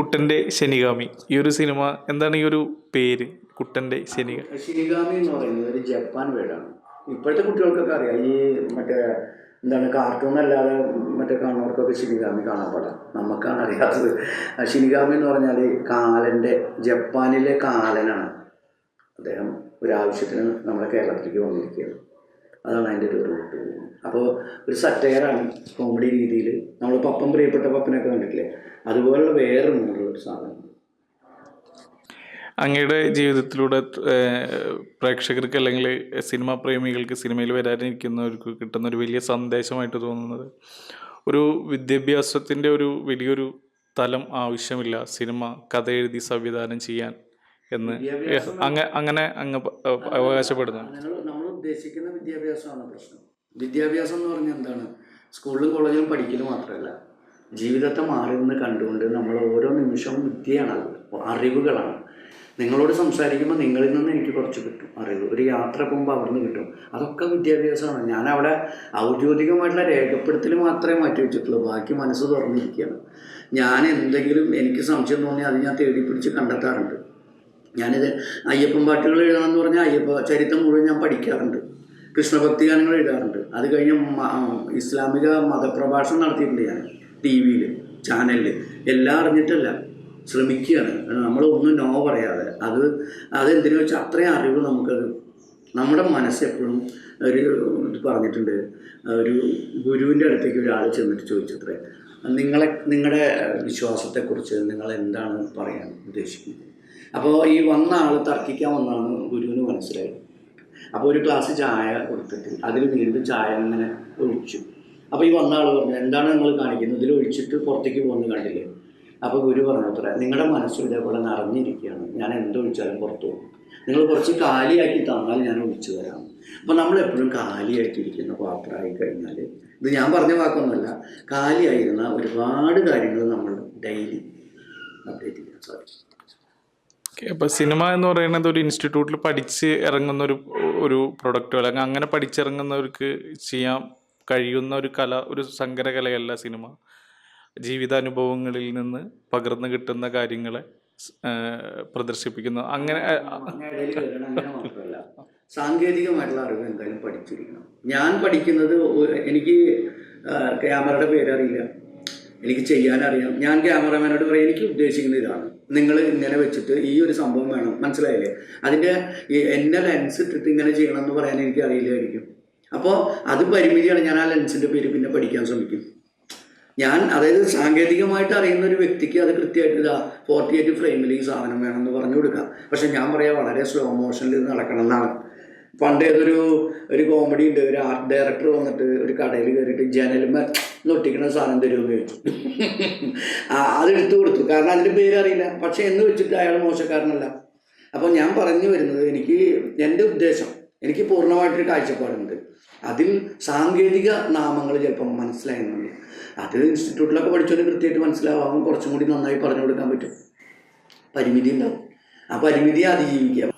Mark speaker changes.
Speaker 1: കുട്ടന്റെ ശനികാമി ഈ ഒരു സിനിമ എന്താണ് ഈ ഒരു പേര്? കുട്ടന്റെ ശനിക
Speaker 2: ഷിനിഗാമി എന്ന് പറയുന്നത് ഒരു ജപ്പാൻ വേർഡാണ് ഇപ്പോഴത്തെ കുട്ടികൾക്കൊക്കെ അറിയാം. ഈ മറ്റേ എന്താണ് കാർട്ടൂൺ അല്ലാതെ മറ്റേ കാണുന്നവർക്കൊക്കെ ഷിനിഗാമി കാണാൻ പാടാം. നമുക്കാണ് അറിയാത്തത്. ശനികാമി എന്ന് പറഞ്ഞാൽ കാലന്റെ ജപ്പാനിലെ കാലനാണ്. അദ്ദേഹം ഒരു ആവശ്യത്തിന് നമ്മുടെ കേരളത്തിലേക്ക് വന്നിരിക്കുകയാണ്. അതാണ് അതിന്റെ ഒരു റൂട്ട് അപ്പോൾ ഒരു സറ്റയറാണ് കോമഡി രീതിയിൽ. നമ്മൾ പപ്പം പ്രിയപ്പെട്ട പപ്പനൊക്കെ കണ്ടിട്ടില്ലേ? അതുപോലുള്ള വേറെ ഒരു സാധനം.
Speaker 1: അങ്ങയുടെ ജീവിതത്തിലൂടെ പ്രേക്ഷകർക്ക് അല്ലെങ്കിൽ സിനിമാ പ്രേമികൾക്ക് സിനിമയിൽ വരാനിരിക്കുന്നവർക്ക് കിട്ടുന്ന ഒരു വലിയ സന്ദേശമായിട്ട് തോന്നുന്നത് ഒരു വിദ്യാഭ്യാസത്തിന്റെ ഒരു വലിയൊരു തലം ആവശ്യമില്ല സിനിമ കഥ എഴുതി സംവിധാനം ചെയ്യാൻ എന്ന്. അങ്ങനെ അങ്ങനെ അങ്ങ് അവകാശപ്പെടുന്നു.
Speaker 2: നമ്മൾ ഉദ്ദേശിക്കുന്ന വിദ്യാഭ്യാസമാണ് പ്രശ്നം. വിദ്യാഭ്യാസം എന്ന് പറഞ്ഞാൽ എന്താണ്? സ്കൂളിലും കോളേജിലും പഠിക്കൽ മാത്രമല്ല. ജീവിതത്തെ മാറി നിന്ന് കണ്ടുകൊണ്ട് നമ്മൾ ഓരോ നിമിഷവും വിദ്യയാണ് അത്. അറിവുകളാണ്. നിങ്ങളോട് സംസാരിക്കുമ്പോൾ നിങ്ങളിൽ നിന്ന് എനിക്ക് കുറച്ച് കിട്ടും അറിവ്. ഒരു യാത്ര പോകുമ്പോൾ അവിടെ നിന്ന് കിട്ടും. അതൊക്കെ വിദ്യാഭ്യാസമാണ്. ഞാൻ അവിടെ ഔദ്യോഗികമായിട്ടുള്ള രേഖപ്പെടുത്തൽ മാത്രമേ മാറ്റി വെച്ചിട്ടുള്ളൂ. ബാക്കി മനസ്സ് തുറന്നിരിക്കുകയാണ്. ഞാൻ എന്തെങ്കിലും എനിക്ക് സംശയം തോന്നി അത് ഞാൻ തേടി പിടിച്ച് കണ്ടെത്താറുണ്ട്. ഞാനിത് അയ്യപ്പൻ പാട്ടുകൾ എഴുതണമെന്ന് പറഞ്ഞാൽ അയ്യപ്പ ചരിത്രം മുഴുവൻ ഞാൻ പഠിക്കാറുണ്ട്. കൃഷ്ണഭക്തി ഗാനങ്ങൾ എഴുതാറുണ്ട് അത് കഴിഞ്ഞ് ഇസ്ലാമിക മതപ്രഭാഷണം നടത്തിയിട്ടുണ്ട് ഞാൻ. ടി വിയിൽ ചാനലിൽ എല്ലാം അറിഞ്ഞിട്ടല്ല ശ്രമിക്കുകയാണ്. നമ്മൾ ഒന്നും നോ പറയാതെ. അത് അതെന്തിനു വെച്ചാൽ അത്രയും അറിവ് നമുക്കത് നമ്മുടെ മനസ്സെപ്പോഴും ഒരു ഇത് പറഞ്ഞിട്ടുണ്ട്. ഒരു ഗുരുവിന്റെ അടുത്തേക്ക് ഒരാൾ ചെന്നിട്ട് ചോദിച്ചത്രേ നിങ്ങളെ നിങ്ങളുടെ വിശ്വാസത്തെക്കുറിച്ച് നിങ്ങൾ എന്താണ് പറയാൻ ഉദ്ദേശിക്കുന്നത്? അപ്പോൾ ഈ വന്ന ആൾ തർക്കിക്കാൻ വന്നാണ് ഗുരുവിന് മനസ്സിലായത്. അപ്പോൾ ഒരു ഗ്ലാസ് ചായ കൊടുത്തിട്ട് അതിൽ വീണ്ടും ചായ അങ്ങനെ ഒഴിച്ചു. അപ്പോൾ ഈ വന്ന ആൾ പറഞ്ഞു എന്താണ് നിങ്ങൾ കാണിക്കുന്നത്? ഇതിൽ ഒഴിച്ചിട്ട് പുറത്തേക്ക് പോകുന്നത് കണ്ടില്ലേ? അപ്പോൾ ഗുരു പറഞ്ഞു അത്ര നിങ്ങളുടെ മനസ്സും ഇതേപോലെ നിറഞ്ഞിരിക്കുകയാണ്. ഞാൻ എന്തൊഴിച്ചാലും പുറത്തു പോകും. നിങ്ങൾ കുറച്ച് കാലിയാക്കി തന്നാൽ ഞാൻ ഒഴിച്ചു തരാം. അപ്പോൾ നമ്മൾ എപ്പോഴും കാലിയായിട്ടിരിക്കുന്ന പാത്രമായി കഴിഞ്ഞാൽ ഇത് ഞാൻ പറഞ്ഞ വാക്കൊന്നുമല്ല കാലിയായിരുന്ന ഒരുപാട് കാര്യങ്ങൾ നമ്മൾ ഡെയിലി അപ്ഡേറ്റ് ചെയ്യാൻ സാധിക്കും.
Speaker 1: അപ്പോൾ സിനിമ എന്ന് പറയുന്നത് ഒരു ഇൻസ്റ്റിറ്റ്യൂട്ടിൽ പഠിച്ച് ഇറങ്ങുന്ന ഒരു ഒരു പ്രൊഡക്റ്റോ അല്ലെങ്കിൽ അങ്ങനെ പഠിച്ചിറങ്ങുന്നവർക്ക് ചെയ്യാൻ കഴിയുന്ന ഒരു കല ഒരു സങ്കരകലയല്ല സിനിമ. ജീവിതാനുഭവങ്ങളിൽ നിന്ന് പകർന്നു കിട്ടുന്ന കാര്യങ്ങളെ പ്രദർശിപ്പിക്കുന്നു. അങ്ങനെ
Speaker 2: സാങ്കേതികമായിട്ടുള്ള അറിവ് എന്തായാലും പഠിച്ചിരിക്കണം. ഞാൻ പഠിക്കുന്നത് എനിക്ക് ക്യാമറയുടെ പേരറിയില്ല. എനിക്ക് ചെയ്യാനറിയാം. ഞാൻ ക്യാമറമാനോട് പറയും എനിക്ക് ഉദ്ദേശിക്കുന്ന ഇതാണ്. നിങ്ങൾ ഇങ്ങനെ വെച്ചിട്ട് ഈ ഒരു സംഭവം വേണം. മനസ്സിലായില്ലേ? അതിന്റെ എന്നെ ലെൻസ് ഇട്ടിട്ട് ഇങ്ങനെ ചെയ്യണം എന്ന് പറയാൻ എനിക്ക് അറിയില്ലായിരിക്കും. അപ്പോൾ അത് പരിമിതിയാണ് ഞാൻ ആ ലെൻസിന്റെ പേര് പിന്നെ പഠിക്കാൻ ശ്രമിക്കും. ഞാൻ അതായത് സാങ്കേതികമായിട്ട് അറിയുന്ന ഒരു വ്യക്തിക്ക് അത് കൃത്യമായിട്ട് ഇതാ ഫോർട്ടി എയ്റ്റ് ഫ്രെയിമിൽ ഈ സാധനം വേണമെന്ന് പറഞ്ഞു കൊടുക്കാം. പക്ഷെ ഞാൻ പറയാം വളരെ സ്ലോ മോഷനിൽ നടക്കണം എന്നാണ്. പണ്ട് ഏതൊരു ഒരു കോമഡി ഉണ്ട് ഒരു ആർട്ട് ഡയറക്ടർ വന്നിട്ട് ഒരു കടയിൽ കയറിയിട്ട് ജനലുമ നൊട്ടിക്കണ സാധനം തരുമെന്ന് ചോദിച്ചു. ആ, അത് എടുത്തു കൊടുത്തു. കാരണം അതിന്റെ പേരറിയില്ല പക്ഷെ എന്ന് വെച്ചിട്ട് അയാൾ മോശക്കാരനല്ല. അപ്പോൾ ഞാൻ പറഞ്ഞു വരുന്നത് എനിക്ക് എന്റെ ഉദ്ദേശം എനിക്ക് പൂർണമായിട്ടൊരു കാഴ്ചപ്പാടുണ്ട്. അതിൽ സാങ്കേതിക നാമങ്ങൾ ചിലപ്പം മനസ്സിലായിരുന്നുണ്ട് അത് ഇൻസ്റ്റിറ്റ്യൂട്ടിലൊക്കെ പഠിച്ചവന് കൃത്യമായിട്ട് മനസ്സിലാവാം. കുറച്ചും കൂടി നന്നായി പറഞ്ഞു കൊടുക്കാൻ പറ്റും. പരിമിതി ഉണ്ടാവും. ആ പരിമിതിയെ അതിജീവിക്കുക.